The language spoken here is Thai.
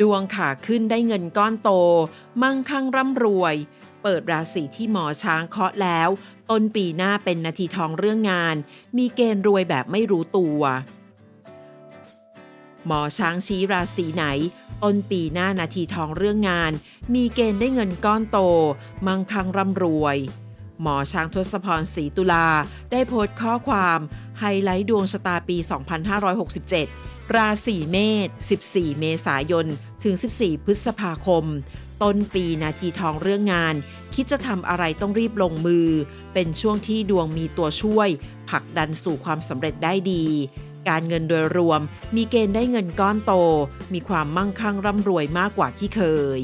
ดวงขาขึ้นได้เงินก้อนโต มั่งคั่งร่ำรวย เปิดราศีที่หมอช้างเคาะแล้ว ต้นปีหน้าเป็นนาทีทองเรื่องงาน มีเกณฑ์รวยแบบไม่รู้ตัว หมอช้างชี้ราศีไหน ต้นปีหน้านาทีทองเรื่องงาน มีเกณฑ์ได้เงินก้อนโต มั่งคั่งร่ำรวย หมอช้างทศพรศรีตุลาได้โพสต์ข้อความ ไฮไลท์ดวงชะตาปี 2567 ราศีเมษ 14 เมษายน ถึง 14 พฤษภาคม ต้นปีนาทีทองเรื่องงาน คิดจะทำอะไรต้องรีบลงมือ เป็นช่วงที่ดวงมีตัวช่วย ผลักดันสู่ความสำเร็จได้ดี การเงินโดยรวม มีเกณฑ์ได้เงินก้อนโต มีความมั่งคั่งร่ำรวยมากกว่าที่เคย